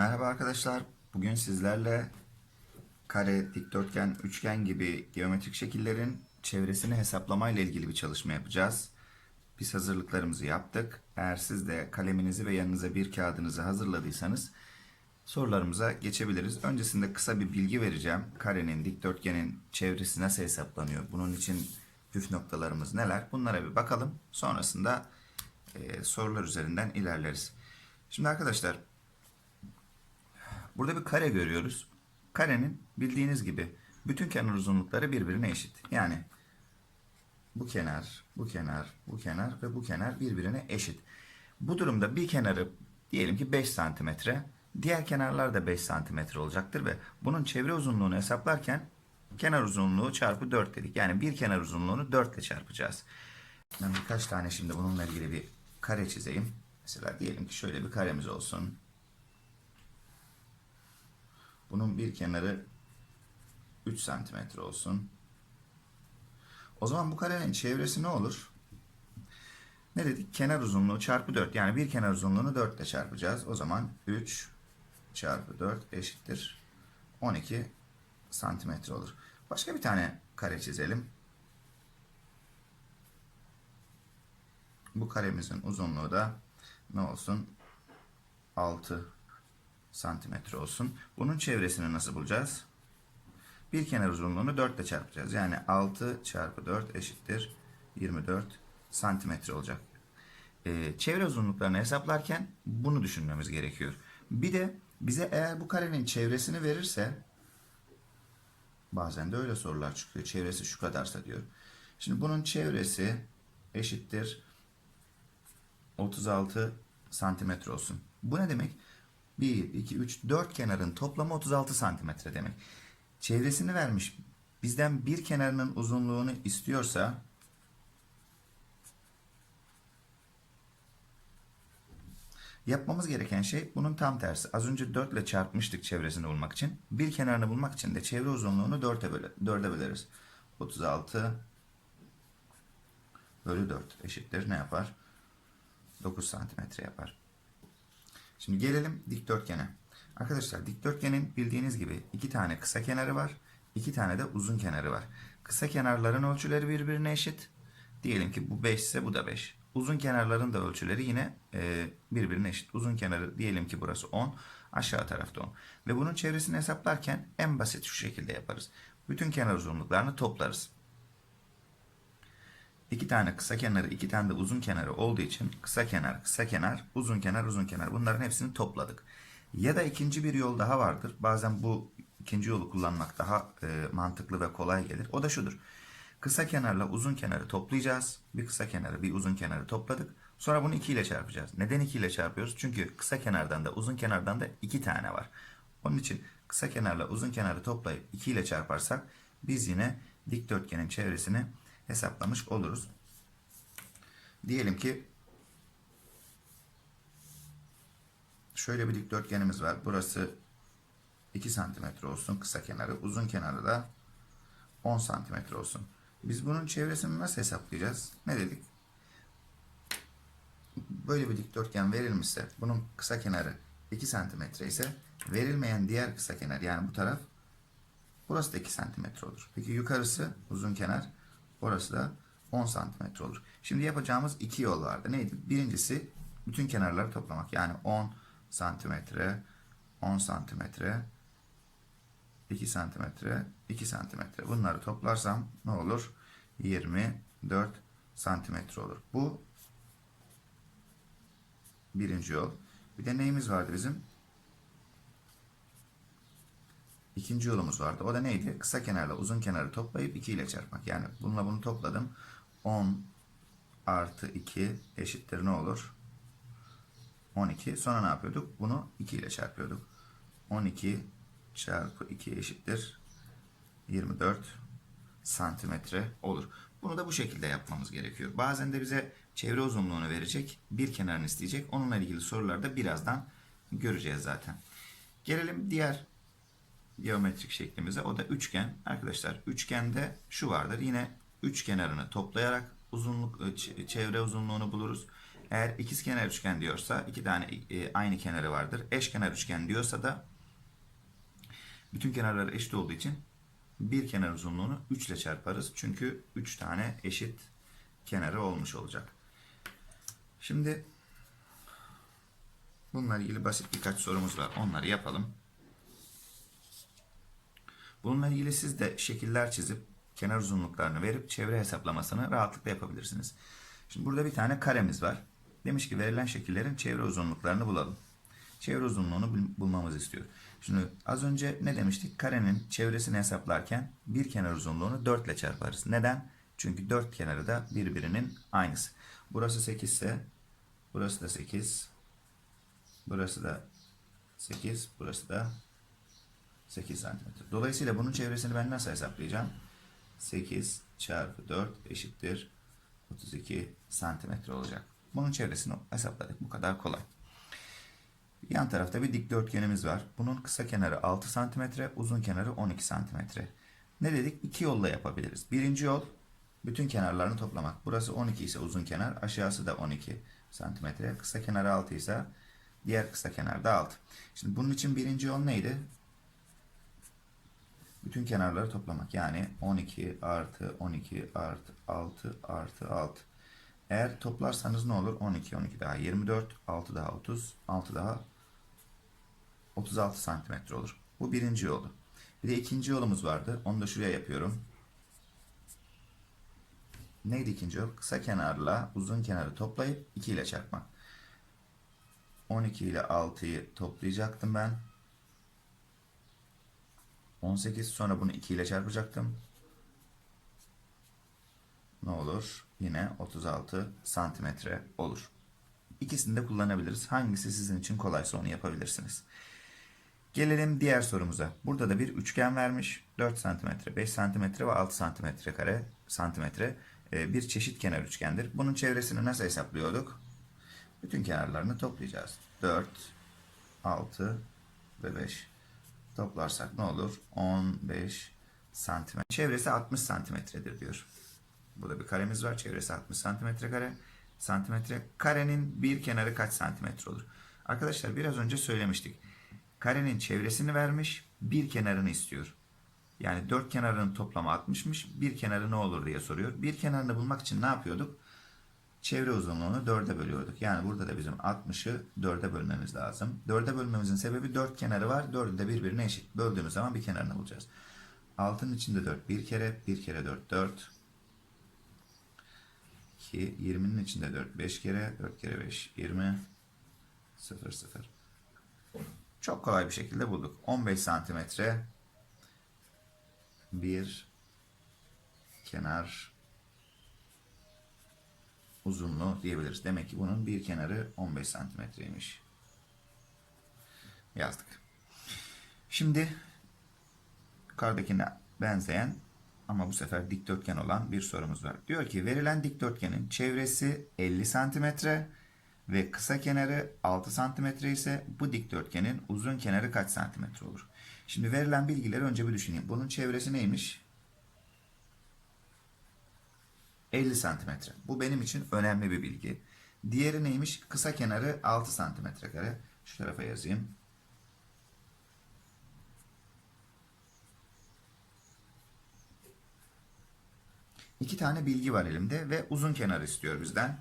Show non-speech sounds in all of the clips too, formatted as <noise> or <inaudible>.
Merhaba arkadaşlar. Bugün sizlerle kare, dikdörtgen, üçgen gibi geometrik şekillerin çevresini hesaplamayla ilgili bir çalışma yapacağız. Biz hazırlıklarımızı yaptık. Eğer siz de kaleminizi ve yanınıza bir kağıdınızı hazırladıysanız sorularımıza geçebiliriz. Öncesinde kısa bir bilgi vereceğim. Karenin, dikdörtgenin çevresi nasıl hesaplanıyor? Bunun için püf noktalarımız neler? Bunlara bir bakalım. Sonrasında e, sorular üzerinden ilerleriz. Şimdi arkadaşlar Burada bir kare görüyoruz. Karenin bildiğiniz gibi bütün kenar uzunlukları birbirine eşit. Yani bu kenar, bu kenar, bu kenar ve bu kenar birbirine eşit. Bu durumda bir kenarı diyelim ki 5 santimetre, diğer kenarlar da 5 santimetre olacaktır ve bunun çevre uzunluğunu hesaplarken kenar uzunluğu çarpı 4 dedik. Yani bir kenar uzunluğunu 4 ile çarpacağız. Ben birkaç tane şimdi bununla ilgili bir kare çizeyim. Mesela diyelim ki şöyle bir karemiz olsun. Bunun bir kenarı 3 santimetre olsun. O zaman bu karenin çevresi ne olur? Ne dedik? Kenar uzunluğu çarpı 4. Yani bir kenar uzunluğunu 4 ile çarpacağız. O zaman 3 çarpı 4 eşittir 12 santimetre olur. Başka bir tane kare çizelim. Bu karemizin uzunluğu da ne olsun? 6 santimetre olsun. Bunun çevresini nasıl bulacağız? Bir kenar uzunluğunu 4 ile çarpacağız. Yani 6 çarpı 4 eşittir 24 santimetre olacak. Ee, çevre uzunluklarını hesaplarken bunu düşünmemiz gerekiyor. Bir de bize eğer bu karenin çevresini verirse bazen de öyle sorular çıkıyor. Çevresi şu kadarsa diyor. Şimdi bunun çevresi eşittir 36 santimetre olsun. Bu ne demek? 1, 2, 3, 4 kenarın toplamı 36 santimetre demek. Çevresini vermiş. Bizden bir kenarının uzunluğunu istiyorsa yapmamız gereken şey bunun tam tersi. Az önce 4 ile çarpmıştık çevresini bulmak için. Bir kenarını bulmak için de çevre uzunluğunu 4'e böle, 4'e böleriz. 36 bölü 4 eşittir ne yapar? 9 santimetre yapar. Şimdi gelelim dikdörtgene. Arkadaşlar dikdörtgenin bildiğiniz gibi iki tane kısa kenarı var. iki tane de uzun kenarı var. Kısa kenarların ölçüleri birbirine eşit. Diyelim ki bu 5 ise bu da 5. Uzun kenarların da ölçüleri yine e, birbirine eşit. Uzun kenarı diyelim ki burası 10. Aşağı tarafta 10. Ve bunun çevresini hesaplarken en basit şu şekilde yaparız. Bütün kenar uzunluklarını toplarız. İki tane kısa kenarı, iki tane de uzun kenarı olduğu için kısa kenar, kısa kenar, uzun kenar, uzun kenar bunların hepsini topladık. Ya da ikinci bir yol daha vardır. Bazen bu ikinci yolu kullanmak daha e, mantıklı ve kolay gelir. O da şudur. Kısa kenarla uzun kenarı toplayacağız. Bir kısa kenarı, bir uzun kenarı topladık. Sonra bunu 2 ile çarpacağız. Neden 2 ile çarpıyoruz? Çünkü kısa kenardan da uzun kenardan da 2 tane var. Onun için kısa kenarla uzun kenarı toplayıp 2 ile çarparsak biz yine dikdörtgenin çevresini hesaplamış oluruz. Diyelim ki şöyle bir dikdörtgenimiz var. Burası 2 santimetre olsun kısa kenarı. Uzun kenarı da 10 santimetre olsun. Biz bunun çevresini nasıl hesaplayacağız? Ne dedik? Böyle bir dikdörtgen verilmişse bunun kısa kenarı 2 santimetre ise verilmeyen diğer kısa kenar yani bu taraf burası da 2 santimetre olur. Peki yukarısı uzun kenar Orası da 10 santimetre olur. Şimdi yapacağımız iki yol vardı. Neydi? Birincisi bütün kenarları toplamak. Yani 10 santimetre, 10 santimetre, 2 santimetre, 2 santimetre. Bunları toplarsam ne olur? 24 santimetre olur. Bu birinci yol. Bir de neyimiz vardı bizim? İkinci yolumuz vardı. O da neydi? Kısa kenarla uzun kenarı toplayıp 2 ile çarpmak. Yani bununla bunu topladım. 10 artı 2 eşittir ne olur? 12. Sonra ne yapıyorduk? Bunu 2 ile çarpıyorduk. 12 çarpı 2 eşittir 24 santimetre olur. Bunu da bu şekilde yapmamız gerekiyor. Bazen de bize çevre uzunluğunu verecek. Bir kenarını isteyecek. Onunla ilgili sorularda birazdan göreceğiz zaten. Gelelim diğer geometrik şeklimize. O da üçgen. Arkadaşlar üçgende şu vardır. Yine üç kenarını toplayarak uzunluk çevre uzunluğunu buluruz. Eğer ikizkenar üçgen diyorsa iki tane e, aynı kenarı vardır. Eşkenar üçgen diyorsa da bütün kenarları eşit olduğu için bir kenar uzunluğunu 3 ile çarparız. Çünkü 3 tane eşit kenarı olmuş olacak. Şimdi bununla ilgili basit birkaç sorumuz var. Onları yapalım. Bununla ilgili siz de şekiller çizip kenar uzunluklarını verip çevre hesaplamasını rahatlıkla yapabilirsiniz. Şimdi burada bir tane karemiz var. Demiş ki verilen şekillerin çevre uzunluklarını bulalım. Çevre uzunluğunu bul- bulmamızı istiyor. Şimdi az önce ne demiştik? Karenin çevresini hesaplarken bir kenar uzunluğunu 4 ile çarparız. Neden? Çünkü dört kenarı da birbirinin aynısı. Burası 8 ise burası da 8. Burası da 8. Burası da 8 santimetre. Dolayısıyla bunun çevresini ben nasıl hesaplayacağım? 8 çarpı 4 eşittir 32 santimetre olacak. Bunun çevresini hesapladık. Bu kadar kolay. Yan tarafta bir dikdörtgenimiz var. Bunun kısa kenarı 6 santimetre, uzun kenarı 12 santimetre. Ne dedik? İki yolla yapabiliriz. Birinci yol bütün kenarlarını toplamak. Burası 12 ise uzun kenar, aşağısı da 12 santimetre. Kısa kenarı 6 ise diğer kısa kenar da 6. Şimdi bunun için birinci yol neydi? Bütün kenarları toplamak. Yani 12 artı 12 artı 6 artı 6. Eğer toplarsanız ne olur? 12, 12 daha 24, 6 daha 30, 6 daha 36 santimetre olur. Bu birinci yolu. Bir de ikinci yolumuz vardı. Onu da şuraya yapıyorum. Neydi ikinci yol? Kısa kenarla uzun kenarı toplayıp 2 ile çarpmak. 12 ile 6'yı toplayacaktım ben. 18 sonra bunu 2 ile çarpacaktım. Ne olur? Yine 36 santimetre olur. İkisini de kullanabiliriz. Hangisi sizin için kolaysa onu yapabilirsiniz. Gelelim diğer sorumuza. Burada da bir üçgen vermiş. 4 santimetre, 5 santimetre ve 6 santimetre kare santimetre e, bir çeşit kenar üçgendir. Bunun çevresini nasıl hesaplıyorduk? Bütün kenarlarını toplayacağız. 4, 6 ve 5. Toplarsak ne olur? 15 santimetre. Çevresi 60 santimetredir diyor. Burada bir karemiz var. Çevresi 60 santimetre kare. Santimetre. Karenin bir kenarı kaç santimetre olur? Arkadaşlar biraz önce söylemiştik. Karenin çevresini vermiş, bir kenarını istiyor. Yani dört kenarının toplamı 60'mış. Bir kenarı ne olur diye soruyor. Bir kenarını bulmak için ne yapıyorduk? Çevre uzunluğunu dörde bölüyorduk. Yani burada da bizim 60'ı dörde bölmemiz lazım. Dörde bölmemizin sebebi dört kenarı var. Dördü de birbirine eşit. Böldüğümüz zaman bir kenarını bulacağız. Altının içinde 4 bir kere. Bir kere 4 4. 2. 20'nin içinde 4 5 kere. 4 kere 5 20. 0 0. Çok kolay bir şekilde bulduk. 15 santimetre bir kenar uzunluğu diyebiliriz. Demek ki bunun bir kenarı 15 santimetreymiş. Yazdık. Şimdi yukarıdakine benzeyen ama bu sefer dikdörtgen olan bir sorumuz var. Diyor ki verilen dikdörtgenin çevresi 50 santimetre ve kısa kenarı 6 santimetre ise bu dikdörtgenin uzun kenarı kaç santimetre olur? Şimdi verilen bilgileri önce bir düşüneyim. Bunun çevresi neymiş? 50 santimetre. Bu benim için önemli bir bilgi. Diğeri neymiş? Kısa kenarı 6 santimetre kare. Şu tarafa yazayım. İki tane bilgi var elimde ve uzun kenar istiyor bizden.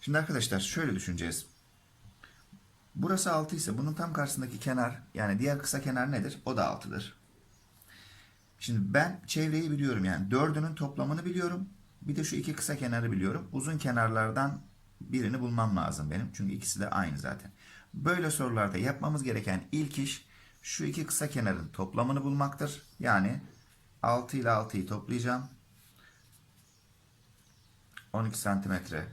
Şimdi arkadaşlar şöyle düşüneceğiz. Burası 6 ise bunun tam karşısındaki kenar yani diğer kısa kenar nedir? O da 6'dır. Şimdi ben çevreyi biliyorum yani dördünün toplamını biliyorum. Bir de şu iki kısa kenarı biliyorum. Uzun kenarlardan birini bulmam lazım benim. Çünkü ikisi de aynı zaten. Böyle sorularda yapmamız gereken ilk iş şu iki kısa kenarın toplamını bulmaktır. Yani 6 ile 6'yı toplayacağım. 12 santimetre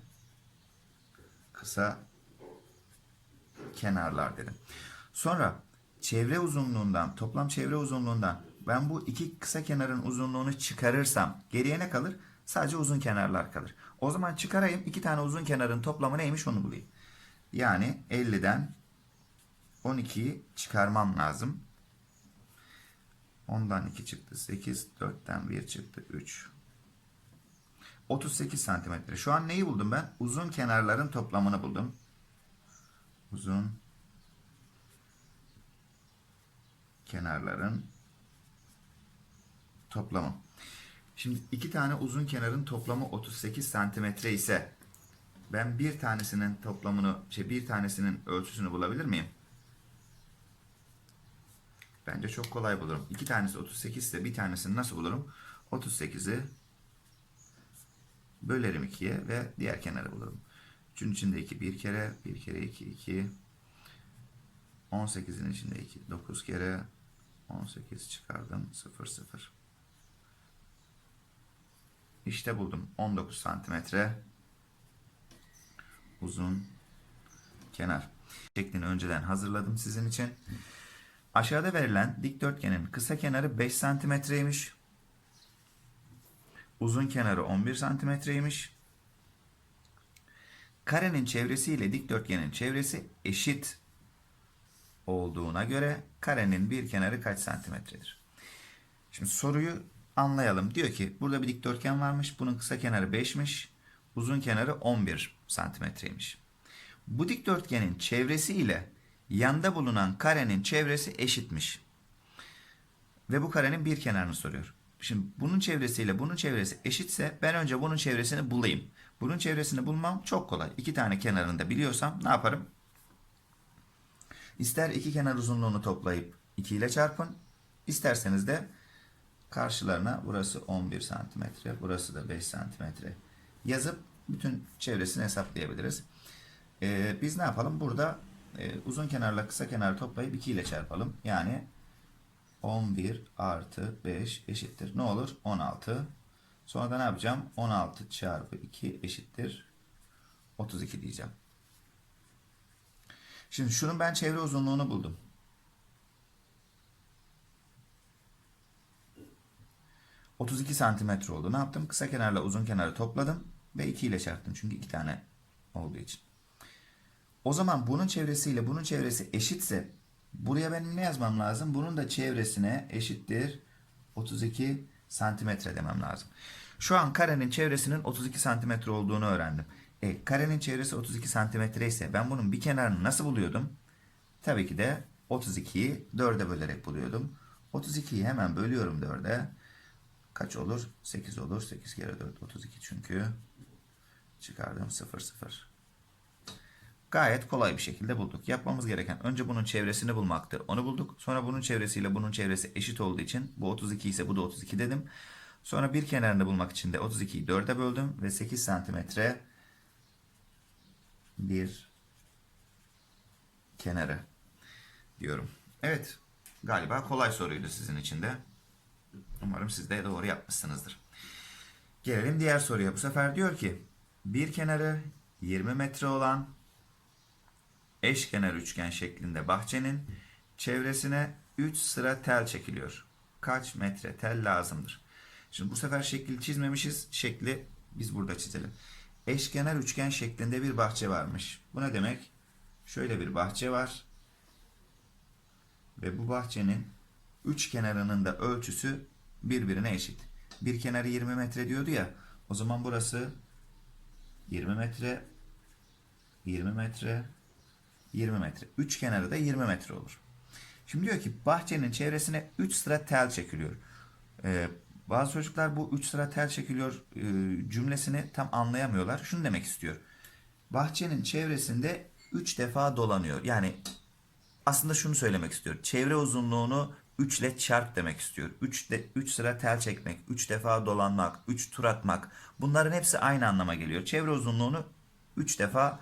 kısa kenarlar dedim. Sonra çevre uzunluğundan, toplam çevre uzunluğundan ben bu iki kısa kenarın uzunluğunu çıkarırsam geriye ne kalır? Sadece uzun kenarlar kalır. O zaman çıkarayım iki tane uzun kenarın toplamı neymiş onu bulayım. Yani 50'den 12'yi çıkarmam lazım. 10'dan 2 çıktı 8. 4'ten 1 çıktı 3. 38 santimetre. Şu an neyi buldum ben? Uzun kenarların toplamını buldum. Uzun kenarların toplamı. Şimdi iki tane uzun kenarın toplamı 38 santimetre ise ben bir tanesinin toplamını, şey bir tanesinin ölçüsünü bulabilir miyim? Bence çok kolay bulurum. İki tanesi 38 ise bir tanesini nasıl bulurum? 38'i bölerim ikiye ve diğer kenarı bulurum. Üçün içinde 2 bir kere, bir kere 2 2. 18'in içinde 2 9 kere 18 çıkardım 0 0. İşte buldum. 19 santimetre uzun kenar. Şeklini önceden hazırladım sizin için. Aşağıda verilen dikdörtgenin kısa kenarı 5 santimetreymiş. Uzun kenarı 11 santimetreymiş. Karenin çevresi ile dikdörtgenin çevresi eşit olduğuna göre karenin bir kenarı kaç santimetredir? Şimdi soruyu anlayalım. Diyor ki burada bir dikdörtgen varmış. Bunun kısa kenarı 5'miş. Uzun kenarı 11 santimetreymiş. Bu dikdörtgenin çevresi ile yanda bulunan karenin çevresi eşitmiş. Ve bu karenin bir kenarını soruyor. Şimdi bunun çevresiyle bunun çevresi eşitse ben önce bunun çevresini bulayım. Bunun çevresini bulmam çok kolay. İki tane kenarını da biliyorsam ne yaparım? İster iki kenar uzunluğunu toplayıp 2 ile çarpın. İsterseniz de karşılarına burası 11 santimetre, burası da 5 santimetre yazıp bütün çevresini hesaplayabiliriz. Ee, biz ne yapalım? Burada e, uzun kenarla kısa kenarı toplayıp 2 ile çarpalım. Yani 11 artı 5 eşittir. Ne olur? 16. Sonra da ne yapacağım? 16 çarpı 2 eşittir. 32 diyeceğim. Şimdi şunun ben çevre uzunluğunu buldum. ...32 santimetre oldu. Ne yaptım? Kısa kenarla uzun kenarı topladım... ...ve 2 ile çarptım. Çünkü 2 tane olduğu için. O zaman bunun çevresiyle bunun çevresi eşitse... ...buraya benim ne yazmam lazım? Bunun da çevresine eşittir... ...32 santimetre demem lazım. Şu an karenin çevresinin 32 santimetre olduğunu öğrendim. E, karenin çevresi 32 santimetre ise ben bunun bir kenarını nasıl buluyordum? Tabii ki de 32'yi 4'e bölerek buluyordum. 32'yi hemen bölüyorum 4'e. Kaç olur? 8 olur. 8 kere 4 32 çünkü. Çıkardım 0 0. Gayet kolay bir şekilde bulduk. Yapmamız gereken önce bunun çevresini bulmaktır. Onu bulduk. Sonra bunun çevresiyle bunun çevresi eşit olduğu için bu 32 ise bu da 32 dedim. Sonra bir kenarını bulmak için de 32'yi 4'e böldüm ve 8 santimetre bir kenarı diyorum. Evet. Galiba kolay soruydu sizin için de. Umarım siz de doğru yapmışsınızdır. Gelelim diğer soruya. Bu sefer diyor ki bir kenarı 20 metre olan eşkenar üçgen şeklinde bahçenin çevresine 3 sıra tel çekiliyor. Kaç metre tel lazımdır? Şimdi bu sefer şekli çizmemişiz. Şekli biz burada çizelim eşkenar üçgen şeklinde bir bahçe varmış. Bu ne demek? Şöyle bir bahçe var. Ve bu bahçenin üç kenarının da ölçüsü birbirine eşit. Bir kenarı 20 metre diyordu ya. O zaman burası 20 metre, 20 metre, 20 metre. Üç kenarı da 20 metre olur. Şimdi diyor ki bahçenin çevresine 3 sıra tel çekiliyor. Ee, bazı çocuklar bu 3 sıra tel çekiliyor e, cümlesini tam anlayamıyorlar. Şunu demek istiyor. Bahçenin çevresinde 3 defa dolanıyor. Yani aslında şunu söylemek istiyor. Çevre uzunluğunu 3 ile çarp demek istiyor. 3 de 3 sıra tel çekmek, 3 defa dolanmak, 3 tur atmak. Bunların hepsi aynı anlama geliyor. Çevre uzunluğunu 3 defa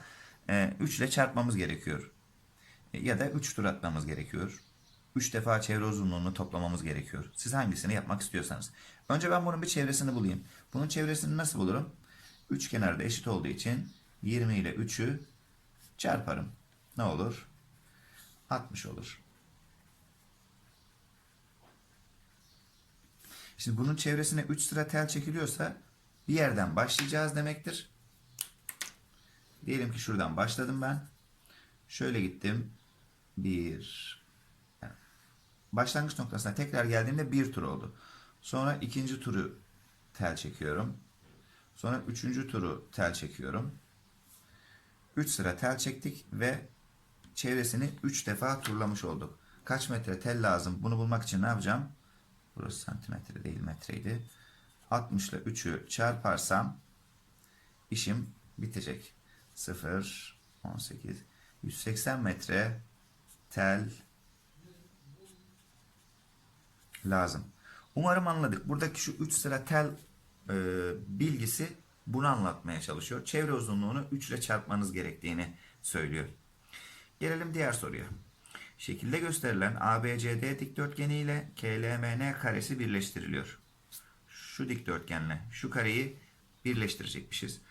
3 ile çarpmamız gerekiyor. Ya da 3 tur atmamız gerekiyor. 3 defa çevre uzunluğunu toplamamız gerekiyor. Siz hangisini yapmak istiyorsanız. Önce ben bunun bir çevresini bulayım. Bunun çevresini nasıl bulurum? 3 kenarda eşit olduğu için 20 ile 3'ü çarparım. Ne olur? 60 olur. Şimdi bunun çevresine 3 sıra tel çekiliyorsa bir yerden başlayacağız demektir. Diyelim ki şuradan başladım ben. Şöyle gittim. 1 başlangıç noktasına tekrar geldiğimde bir tur oldu. Sonra ikinci turu tel çekiyorum. Sonra üçüncü turu tel çekiyorum. 3 sıra tel çektik ve çevresini 3 defa turlamış olduk. Kaç metre tel lazım? Bunu bulmak için ne yapacağım? Burası santimetre değil metreydi. 60 ile 3'ü çarparsam işim bitecek. 0, 18, 180 metre tel lazım. Umarım anladık. Buradaki şu 3 sıra tel e, bilgisi bunu anlatmaya çalışıyor. Çevre uzunluğunu 3 ile çarpmanız gerektiğini söylüyor. Gelelim diğer soruya. Şekilde gösterilen ABCD dikdörtgeni ile KLMN karesi birleştiriliyor. Şu dikdörtgenle şu kareyi birleştirecekmişiz.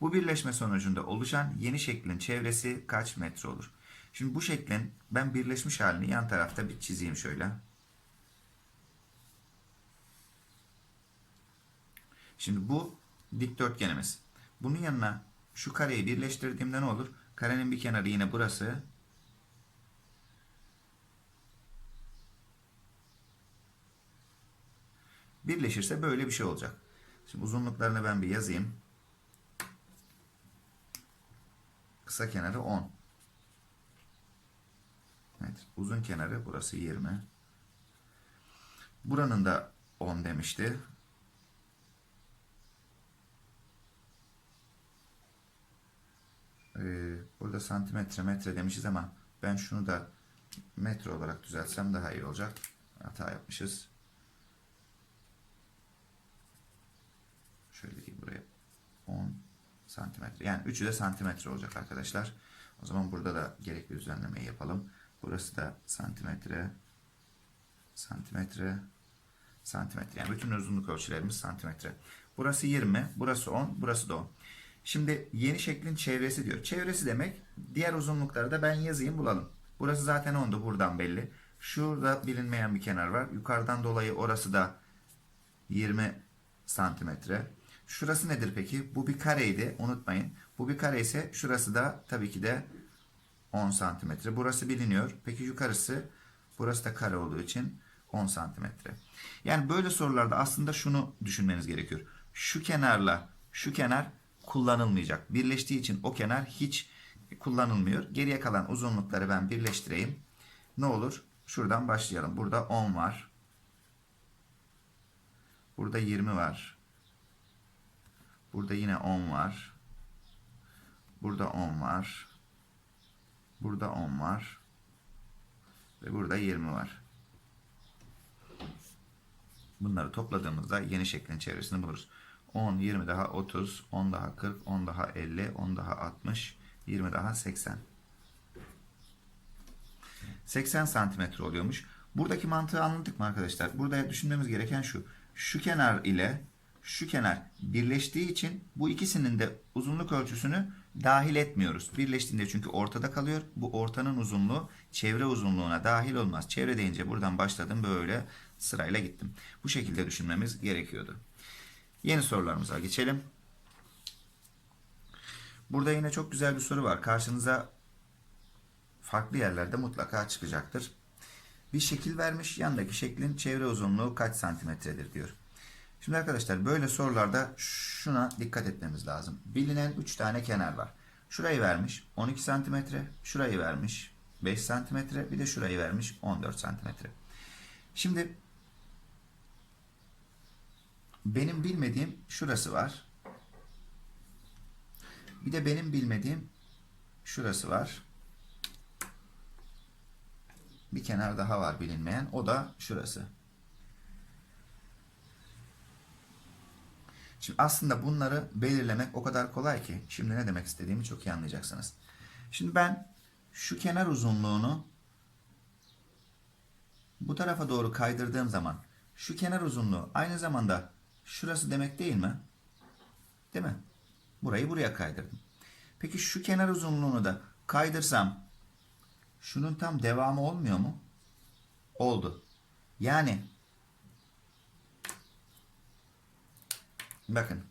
Bu birleşme sonucunda oluşan yeni şeklin çevresi kaç metre olur? Şimdi bu şeklin ben birleşmiş halini yan tarafta bir çizeyim şöyle. Şimdi bu dikdörtgenimiz. Bunun yanına şu kareyi birleştirdiğimde ne olur? Karenin bir kenarı yine burası. Birleşirse böyle bir şey olacak. Şimdi uzunluklarını ben bir yazayım. Kısa kenarı 10. Evet, uzun kenarı burası 20. Buranın da 10 demişti. Ee, burada santimetre metre demişiz ama ben şunu da metre olarak düzeltsem daha iyi olacak. Hata yapmışız. Şöyle buraya 10 santimetre. Yani 3'ü de santimetre olacak arkadaşlar. O zaman burada da gerekli düzenlemeyi yapalım. Burası da santimetre, santimetre, santimetre. Yani bütün uzunluk ölçülerimiz santimetre. Burası 20, burası 10, burası da 10. Şimdi yeni şeklin çevresi diyor. Çevresi demek diğer uzunlukları da ben yazayım bulalım. Burası zaten 10'du buradan belli. Şurada bilinmeyen bir kenar var. Yukarıdan dolayı orası da 20 santimetre. Şurası nedir peki? Bu bir kareydi. Unutmayın. Bu bir kare ise şurası da tabii ki de 10 santimetre. Burası biliniyor. Peki yukarısı burası da kare olduğu için 10 santimetre. Yani böyle sorularda aslında şunu düşünmeniz gerekiyor. Şu kenarla şu kenar kullanılmayacak. Birleştiği için o kenar hiç kullanılmıyor. Geriye kalan uzunlukları ben birleştireyim. Ne olur? Şuradan başlayalım. Burada 10 var. Burada 20 var. Burada yine 10 var. Burada 10 var. Burada 10 var. Ve burada 20 var. Bunları topladığımızda yeni şeklin çevresini buluruz. 10, 20 daha 30, 10 daha 40, 10 daha 50, 10 daha 60, 20 daha 80. 80 santimetre oluyormuş. Buradaki mantığı anladık mı arkadaşlar? Burada düşünmemiz gereken şu. Şu kenar ile şu kenar birleştiği için bu ikisinin de uzunluk ölçüsünü dahil etmiyoruz. Birleştiğinde çünkü ortada kalıyor. Bu ortanın uzunluğu çevre uzunluğuna dahil olmaz. Çevre deyince buradan başladım böyle sırayla gittim. Bu şekilde düşünmemiz gerekiyordu. Yeni sorularımıza geçelim. Burada yine çok güzel bir soru var. Karşınıza farklı yerlerde mutlaka çıkacaktır. Bir şekil vermiş. Yandaki şeklin çevre uzunluğu kaç santimetredir diyor. Şimdi arkadaşlar böyle sorularda şuna dikkat etmemiz lazım. Bilinen 3 tane kenar var. Şurayı vermiş 12 santimetre. Şurayı vermiş 5 santimetre. Bir de şurayı vermiş 14 santimetre. Şimdi benim bilmediğim şurası var. Bir de benim bilmediğim şurası var. Bir kenar daha var bilinmeyen. O da şurası. Şimdi aslında bunları belirlemek o kadar kolay ki. Şimdi ne demek istediğimi çok iyi anlayacaksınız. Şimdi ben şu kenar uzunluğunu bu tarafa doğru kaydırdığım zaman şu kenar uzunluğu aynı zamanda şurası demek değil mi? Değil mi? Burayı buraya kaydırdım. Peki şu kenar uzunluğunu da kaydırsam şunun tam devamı olmuyor mu? Oldu. Yani bakın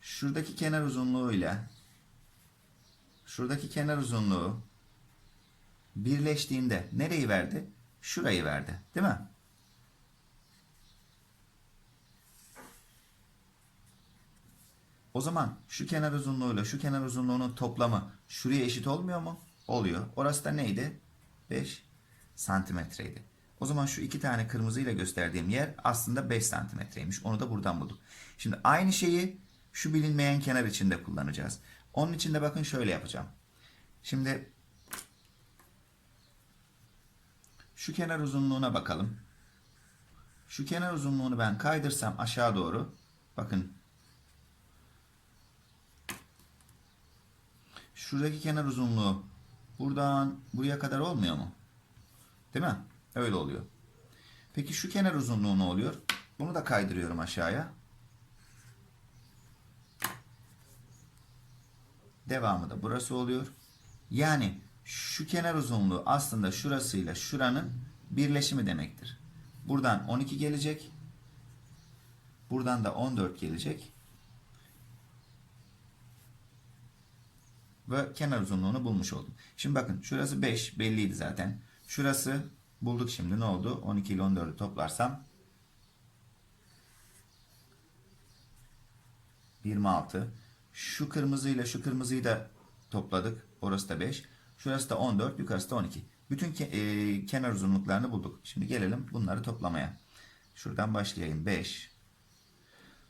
şuradaki kenar uzunluğu ile şuradaki kenar uzunluğu birleştiğinde nereyi verdi? şurayı verdi. Değil mi? O zaman şu kenar uzunluğuyla şu kenar uzunluğunun toplamı şuraya eşit olmuyor mu? Oluyor. Orası da neydi? 5 santimetreydi. O zaman şu iki tane kırmızıyla gösterdiğim yer aslında 5 santimetreymiş. Onu da buradan bulduk. Şimdi aynı şeyi şu bilinmeyen kenar için de kullanacağız. Onun için de bakın şöyle yapacağım. Şimdi şu kenar uzunluğuna bakalım. Şu kenar uzunluğunu ben kaydırsam aşağı doğru. Bakın Şuradaki kenar uzunluğu buradan buraya kadar olmuyor mu? Değil mi? Öyle oluyor. Peki şu kenar uzunluğu ne oluyor? Bunu da kaydırıyorum aşağıya. Devamı da burası oluyor. Yani şu kenar uzunluğu aslında şurasıyla şuranın birleşimi demektir. Buradan 12 gelecek. Buradan da 14 gelecek. ve kenar uzunluğunu bulmuş oldum. Şimdi bakın şurası 5 belliydi zaten. Şurası bulduk şimdi ne oldu? 12 ile 14'ü toplarsam 26. Şu kırmızıyla şu kırmızıyı da topladık. Orası da 5. Şurası da 14. Yukarısı da 12. Bütün ke- e, kenar uzunluklarını bulduk. Şimdi gelelim bunları toplamaya. Şuradan başlayayım. 5.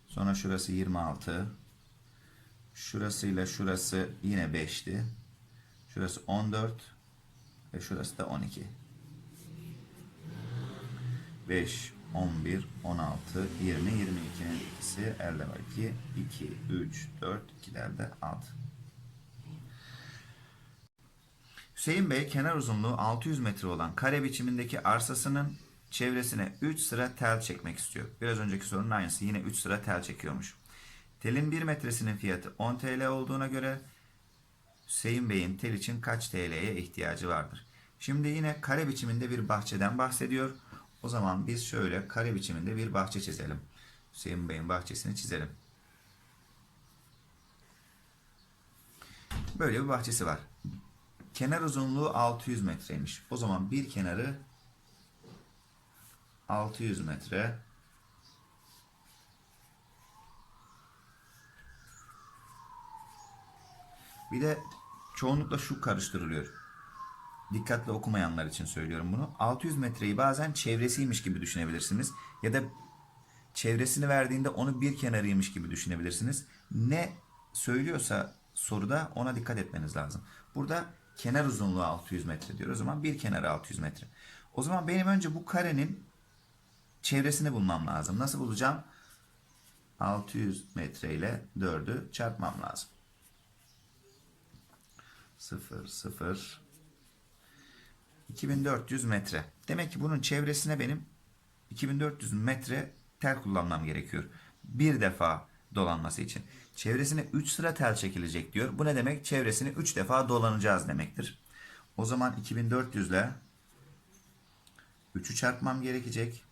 Sonra şurası 26. Şurasıyla şurası yine 5'ti. Şurası 14 ve şurası da 12. 5, 11, 16, 20, 22'nin ikisi elde var 2, 2, 3, 4, 2 de 6. Hüseyin Bey kenar uzunluğu 600 metre olan kare biçimindeki arsasının çevresine 3 sıra tel çekmek istiyor. Biraz önceki sorunun aynısı yine 3 sıra tel çekiyormuş. Telin 1 metresinin fiyatı 10 TL olduğuna göre Hüseyin Bey'in tel için kaç TL'ye ihtiyacı vardır? Şimdi yine kare biçiminde bir bahçeden bahsediyor. O zaman biz şöyle kare biçiminde bir bahçe çizelim. Hüseyin Bey'in bahçesini çizelim. Böyle bir bahçesi var. Kenar uzunluğu 600 metreymiş. O zaman bir kenarı 600 metre. Bir de çoğunlukla şu karıştırılıyor. Dikkatli okumayanlar için söylüyorum bunu. 600 metreyi bazen çevresiymiş gibi düşünebilirsiniz. Ya da çevresini verdiğinde onu bir kenarıymış gibi düşünebilirsiniz. Ne söylüyorsa soruda ona dikkat etmeniz lazım. Burada kenar uzunluğu 600 metre diyor. O zaman bir kenarı 600 metre. O zaman benim önce bu karenin çevresini bulmam lazım. Nasıl bulacağım? 600 metre ile 4'ü çarpmam lazım. 0 0 2400 metre. Demek ki bunun çevresine benim 2400 metre tel kullanmam gerekiyor. Bir defa dolanması için. Çevresine 3 sıra tel çekilecek diyor. Bu ne demek? Çevresini 3 defa dolanacağız demektir. O zaman 2400 ile 3'ü çarpmam gerekecek.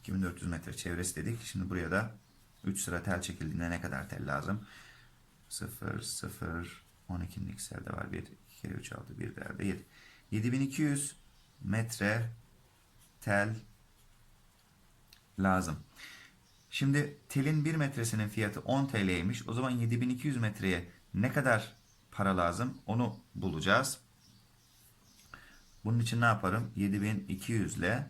2400 metre çevresi dedik. Şimdi buraya da 3 sıra tel çekildiğinde ne kadar tel lazım? 0, 0, 12'nin ikisi elde var. 1, 2 kere 3, 6, 1 de elde 7. 7200 metre tel lazım. Şimdi telin 1 metresinin fiyatı 10 TL'ymiş. O zaman 7200 metreye ne kadar para lazım onu bulacağız. Bunun için ne yaparım? 7200 ile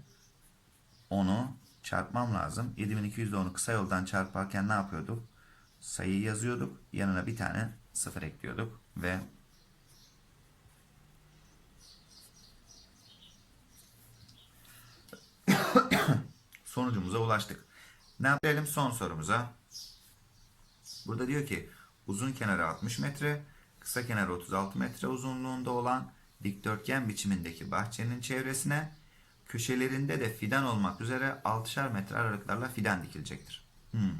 10'u çarpmam lazım. 7200 ile 10'u kısa yoldan çarparken ne yapıyorduk? Sayıyı yazıyorduk. Yanına bir tane sıfır ekliyorduk ve sonucumuza ulaştık. Ne yapalım son sorumuza? Burada diyor ki uzun kenarı 60 metre, kısa kenarı 36 metre uzunluğunda olan dikdörtgen biçimindeki bahçenin çevresine köşelerinde de fidan olmak üzere 6'şar metre aralıklarla fidan dikilecektir. Hmm.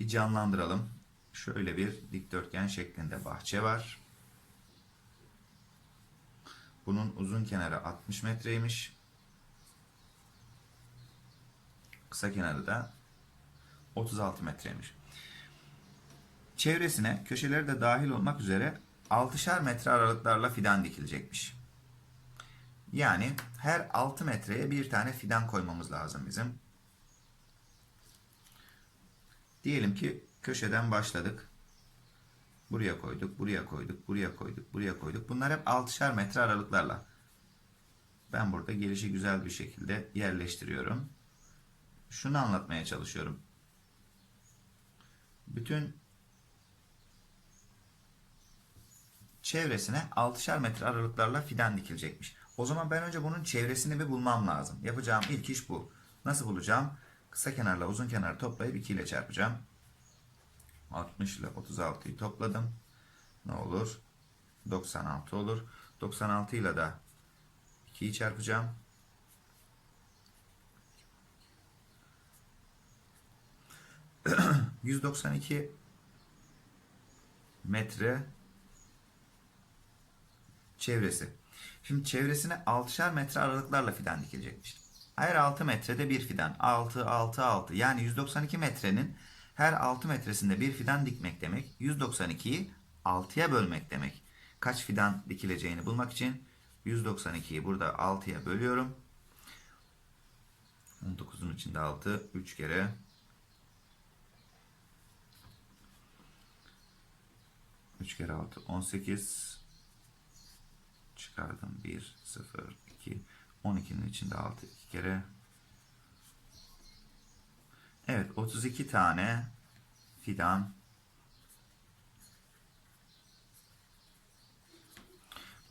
Bir canlandıralım. Şöyle bir dikdörtgen şeklinde bahçe var. Bunun uzun kenarı 60 metreymiş. Kısa kenarı da 36 metreymiş. Çevresine köşeleri de dahil olmak üzere 6'şar metre aralıklarla fidan dikilecekmiş. Yani her 6 metreye bir tane fidan koymamız lazım bizim. Diyelim ki köşeden başladık. Buraya koyduk, buraya koyduk, buraya koyduk, buraya koyduk. Bunlar hep 6'şar metre aralıklarla. Ben burada gelişi güzel bir şekilde yerleştiriyorum. Şunu anlatmaya çalışıyorum. Bütün çevresine 6'şar metre aralıklarla fidan dikilecekmiş. O zaman ben önce bunun çevresini bir bulmam lazım. Yapacağım ilk iş bu. Nasıl bulacağım? Kısa kenarla uzun kenarı toplayıp 2 ile çarpacağım. 60 ile 36'yı topladım. Ne olur? 96 olur. 96 ile de 2'yi çarpacağım. <clears throat> ...192 metre çevresi. Şimdi çevresine 6'şar metre aralıklarla fidan dikilecekmiş. Her 6 metrede bir fidan. 6, 6, 6. Yani 192 metrenin her 6 metresinde bir fidan dikmek demek. 192'yi 6'ya bölmek demek. Kaç fidan dikileceğini bulmak için 192'yi burada 6'ya bölüyorum. 19'un içinde 6. 3 kere 3 kere 6 18 çıkardım 1 0 2 12'nin içinde 6 2 kere Evet 32 tane fidan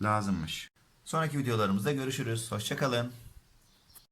lazımmış. Sonraki videolarımızda görüşürüz. Hoşçakalın.